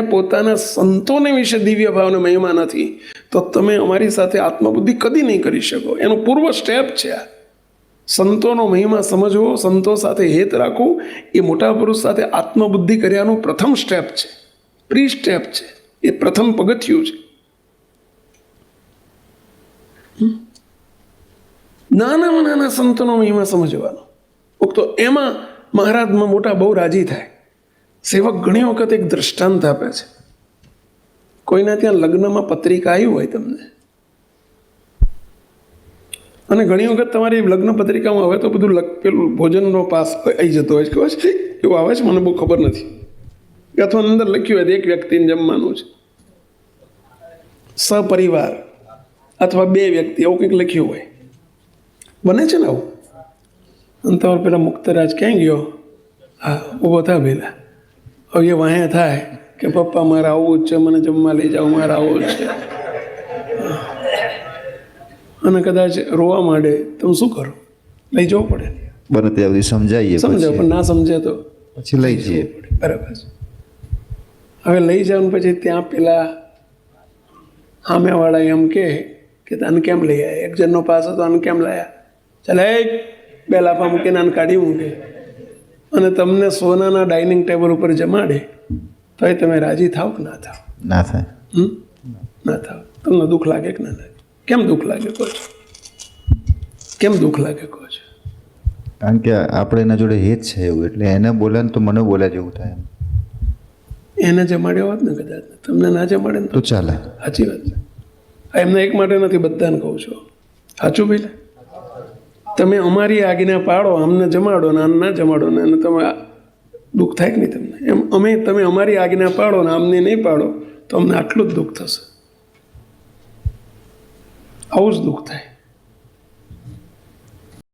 પોતાના સંતોને વિશે દિવ્ય ભાવને મહિમા નથી, તો તમે અમારી સાથે આત્મબુદ્ધિ કદી નહીં કરી શકો. એનું પૂર્વ સ્ટેપ છે આ. સંતોનો મહિમા સમજવો, સંતો સાથે હેત રાખવું, એ મોટા પુરુષ સાથે આત્મબુદ્ધિ કર્યાનું પ્રથમ સ્ટેપ છે. પ્રી સ્ટેપ છે. એ પ્રથમ પગથિયું છે? નાનામાં નાના સંતોનો મહિમા સમજવાનો. તો એમાં મહારાજમાં મોટા બહુ રાજી થાય. સેવક ઘણી વખત એક દ્રષ્ટાંત આપે છે. કોઈના ત્યાં લગ્નમાં પત્રિકા આવી હોય તમને. અને ઘણી વખત તમારી લગ્ન પત્રિકામાં હવે તો બધું પેલું ભોજનનો પાસ આવી જતો હોય ખબર છે? એવું આવે છે? મને બહુ ખબર નથી. અથવા અંદર લખ્યું હોય એક વ્યક્તિને જમવાનું છે. સપરિવાર અથવા બે વ્યક્તિ, એવું કંઈક લખ્યું હોય. બને છે ને આવું? અને તમારે પેલા મુક્તરાજ ક્યાં ગયો? હા, ઊભો થા પેલા હવે એ વાંહે થાય કે પપ્પા મારે આવવું જ છે મને જમવા લઈ જાઓ મારે આવવું જ છે. અને કદાચ રોવા માંડે તો શું કરો? લઈ જવું પડે. બને ત્યાં સુધી સમજાવીએ સમજાવ પણ ના સમજે તો પછી લઈ જઈએ. બરાબર છે. હવે લઈ જાવ ને પછી ત્યાં પેલા સામેવાળા એમ કે કે તને કેમ લઈ આવ્યા એક જણનો પાસ હતો આને કેમ લાયા? ચાલે બે લાફા મૂકીને આને કાઢી મૂકે. અને તમને સોનાના ડાઇનિંગ ટેબલ ઉપર જમાડે તો એ તમે રાજી થાવ કે ના થાવ? ના થાય. હમ? ના થાવ. તમને દુઃખ લાગે કે ના લાગે? કેમ દુઃખ લાગે કહો છો? કેમ દુઃખ લાગે કહો છો? કારણ કે આપણે એના જોડે હેત છે એવું એટલે એને બોલે ને તો મને બોલ્યા જેવું થાય એને જમાડ્યો હોત ને કદાચ. તમને ના જમાડે ને તો? ચાલે. સાચી વાત છે. એમને એક માટે નથી બધાને કહું છું. સાચું ભાઈ તમે અમારી આજ્ઞા પાડો, અમને જમાડો ને આને ના જમાડો ને અને તમે દુઃખ થાય કે નહીં તમને? એમ અમે તમે અમારી આજ્ઞા પાડો ને અમને નહીં પાડો, તો અમને આટલું જ દુઃખ થશે. આવું જ દુઃખ થાય.